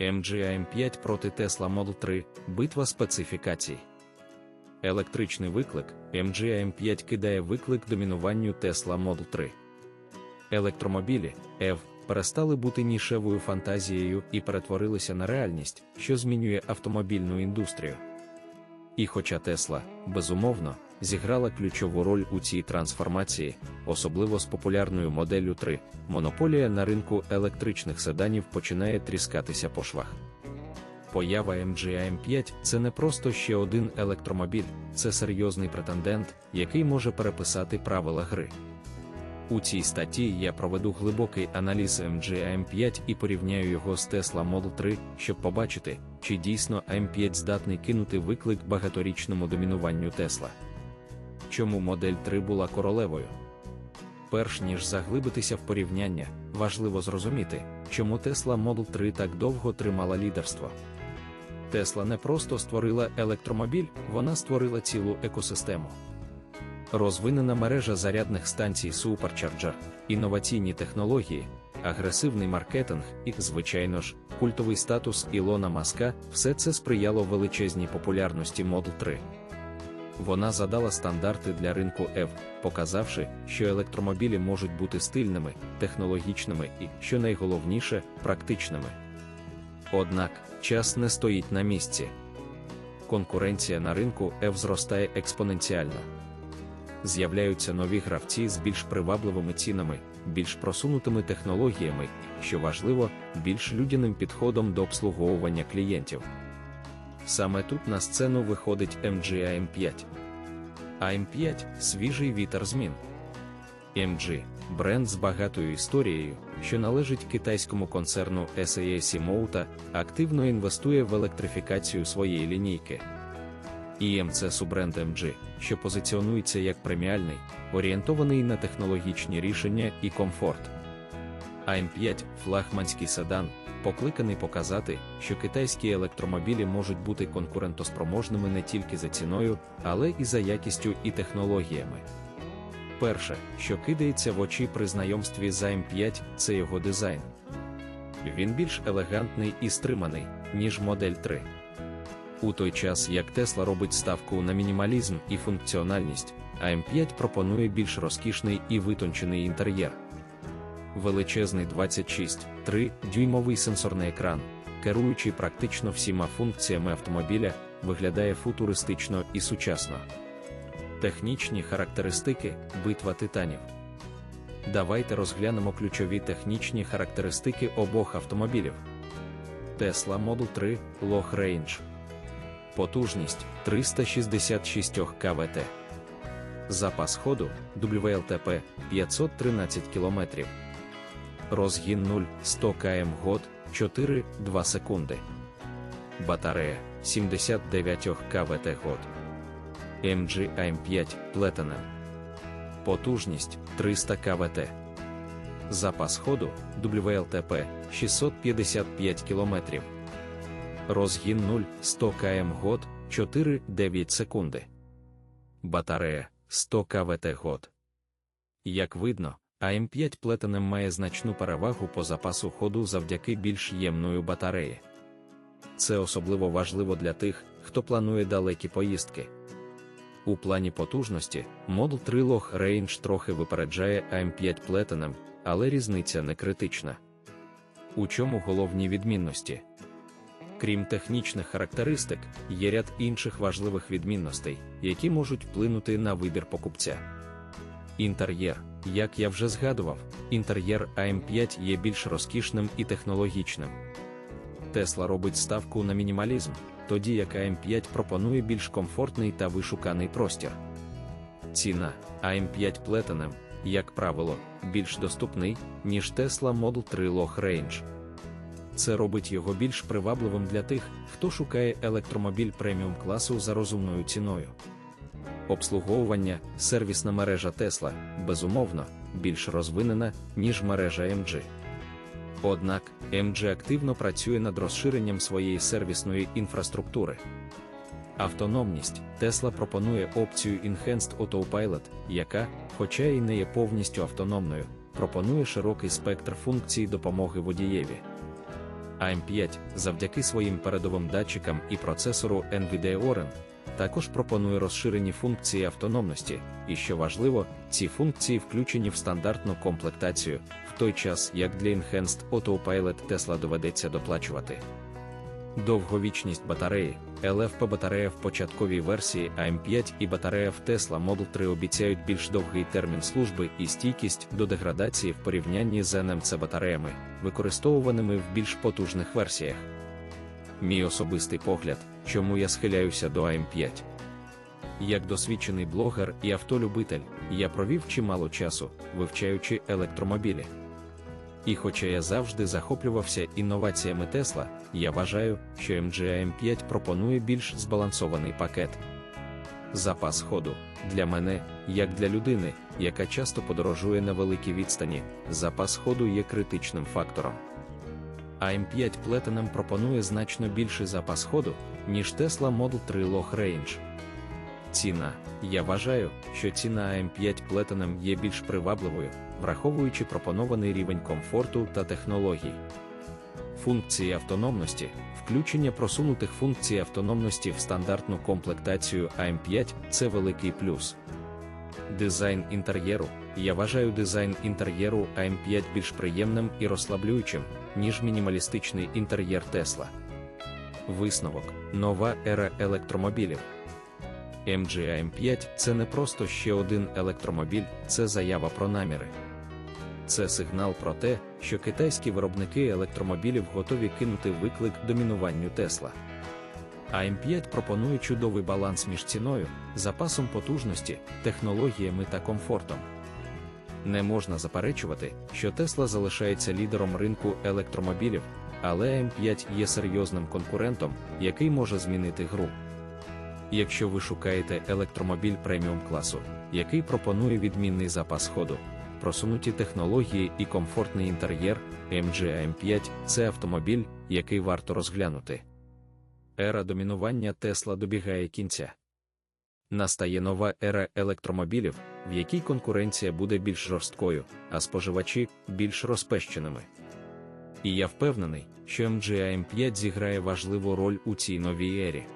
MG AM5 проти Tesla Model 3 битва специфікацій. Електричний виклик MG AM5 кидає виклик домінуванню Tesla Model 3. Електромобілі EV перестали бути нішевою фантазією і перетворилися на реальність, що змінює автомобільну індустрію. І хоча Тесла, безумовно, зіграла ключову роль у цій трансформації, особливо з популярною моделлю 3, монополія на ринку електричних седанів починає тріскатися по швах. Поява MG AM5 це не просто ще один електромобіль, це серйозний претендент, який може переписати правила гри. У цій статті я проведу глибокий аналіз MG AM5 і порівняю його з Tesla Model 3, щоб побачити, чи дійсно AM5 здатний кинути виклик багаторічному домінуванню Tesla. Чому модель 3 була королевою? Перш ніж заглибитися в порівняння, важливо зрозуміти, чому Tesla Model 3 так довго тримала лідерство. Tesla не просто створила електромобіль, вона створила цілу екосистему. Розвинена мережа зарядних станцій Supercharger, інноваційні технології, агресивний маркетинг і, звичайно ж, культовий статус Ілона Маска все це сприяло величезній популярності Model 3. Вона задала стандарти для ринку EV, показавши, що електромобілі можуть бути стильними, технологічними і, що найголовніше, практичними. Однак, час не стоїть на місці. Конкуренція на ринку EV зростає експоненціально з'являються нові гравці з більш привабливими цінами, більш просунутими технологіями, що важливо, більш людяним підходом до обслуговування клієнтів. Саме тут на сцену виходить MG AM5. AM5 свіжий вітер змін. MG бренд з багатою історією, що належить китайському концерну SAIC Mouta, активно інвестує в електрифікацію своєї лінійки. Це суббренд MG, що позиціонується як преміальний, орієнтований на технологічні рішення і комфорт. AM5 флагманський седан, покликаний показати, що китайські електромобілі можуть бути конкурентоспроможними не тільки за ціною, але і за якістю і технологіями. Перше, що кидається в очі при знайомстві з AM5, це його дизайн. Він більш елегантний і стриманий, ніж модель 3. У той час як Tesla робить ставку на мінімалізм і функціональність, а М5 пропонує більш розкішний і витончений інтер'єр. Величезний 26,3 дюймовий сенсорний екран, керуючий практично всіма функціями автомобіля, виглядає футуристично і сучасно. Технічні характеристики битва титанів. Давайте розглянемо ключові технічні характеристики обох автомобілів. Tesla Model 3 Long Range потужність 366 КВТ. Запас ходу WLTP 513 км. Розгін 0 100 км год 4-2 секунди. Батарея 79 КВТ год. MG AM5 Platinum. Потужність 300 КВТ. Запас ходу WLTP 655 км розгін 0 100 км год 4-9 секунди. Батарея 100 кВт год. Як видно, АМ5 Platinum має значну перевагу по запасу ходу завдяки більш ємної батареї. Це особливо важливо для тих, хто планує далекі поїздки. У плані потужності Model 3 Long Range трохи випереджає AM5 Platinum, але різниця не критична. У чому головні відмінності? Крім технічних характеристик, є ряд інших важливих відмінностей, які можуть вплинути на вибір покупця. Інтер'єр, як я вже згадував, інтер'єр АМ5 є більш розкішним і технологічним. Тесла робить ставку на мінімалізм, тоді як АМ5 пропонує більш комфортний та вишуканий простір. Ціна АМ5 Platinum, як правило, більш доступний, ніж Tesla Model 3 Long Range. Це робить його більш привабливим для тих, хто шукає електромобіль преміум класу за розумною ціною. Обслуговування, сервісна мережа Tesla, безумовно, більш розвинена, ніж мережа MG. Однак, MG активно працює над розширенням своєї сервісної інфраструктури. Автономність Tesla пропонує опцію Enhanced Autopilot, яка, хоча й не є повністю автономною, пропонує широкий спектр функцій допомоги водієві. AM5 завдяки своїм передовим датчикам і процесору NVIDIA Orin також пропонує розширені функції автономності, і що важливо, ці функції включені в стандартну комплектацію, в той час як для Enhanced Autopilot Tesla доведеться доплачувати. Довговічність батареї, LFP батарея в початковій версії AM5 і батарея в Tesla Model 3 обіцяють більш довгий термін служби і стійкість до деградації в порівнянні з NMC батареями, використовуваними в більш потужних версіях. Мій особистий погляд, чому я схиляюся до AM5. Як досвідчений блогер і автолюбитель, я провів чимало часу, вивчаючи електромобілі. І хоча я завжди захоплювався інноваціями Тесла, я вважаю, що MG AM5 пропонує більш збалансований пакет. Запас ходу для мене, як для людини, яка часто подорожує на великій відстані, запас ходу є критичним фактором. AM5 Platinum пропонує значно більший запас ходу, ніж Tesla Model 3 Long Range. Ціна. Я вважаю, що ціна AM5 Platinum є більш привабливою, враховуючи пропонований рівень комфорту та технологій. Функції автономності, включення просунутих функцій автономності в стандартну комплектацію AM5 це великий плюс. Дизайн інтер'єру. Я вважаю дизайн інтер'єру AM5 більш приємним і розслаблюючим, ніж мінімалістичний інтер'єр Tesla. Висновок нова ера електромобілів. MG AM5 це не просто ще один електромобіль, це заява про наміри. Це сигнал про те, що китайські виробники електромобілів готові кинути виклик домінуванню Тесла. AM5 пропонує чудовий баланс між ціною, запасом потужності, технологіями та комфортом. Не можна заперечувати, що Тесла залишається лідером ринку електромобілів, але AM5 є серйозним конкурентом, який може змінити гру. Якщо ви шукаєте електромобіль преміум класу, який пропонує відмінний запас ходу, просунуті технології і комфортний інтер'єр, MG AM5 це автомобіль, який варто розглянути. Ера домінування Тесла добігає кінця. Настає нова ера електромобілів, в якій конкуренція буде більш жорсткою, а споживачі більш розпещеними. І я впевнений, що MG AM5 зіграє важливу роль у цій новій ері.